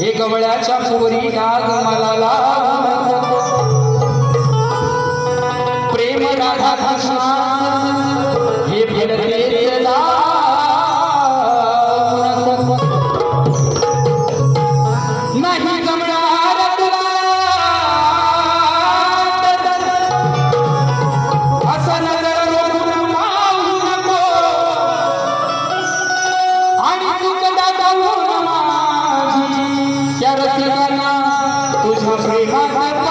एक वळ्याच्या पोरी नाग मला प्रेम राधा कृष्ण. रसिकांना तुझ्या प्रेमात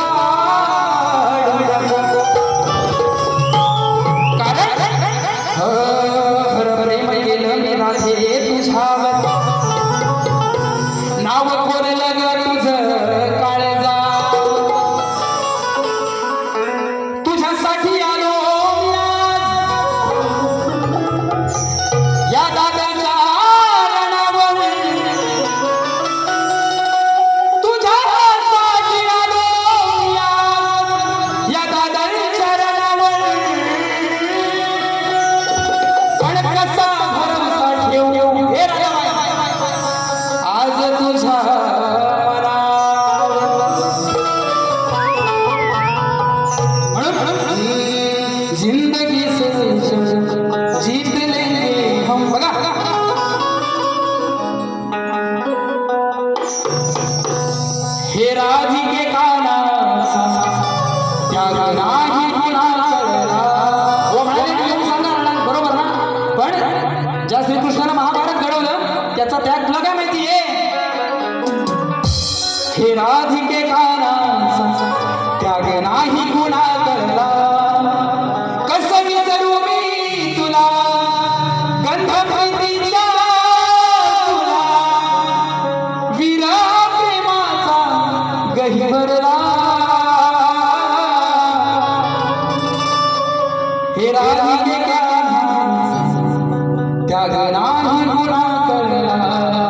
बरोबर ना पण ज्या महाभारत घडवलं त्याचा त्याग तुला काय माहितीये हे राधिके काना त्याग नाही गुन्हा करला कसं विसरू मी तुला गंध प्रीतीचा तुला विरा प्रेमाचा गहिवरला तेरा ही क्या गाना ही बुरा करना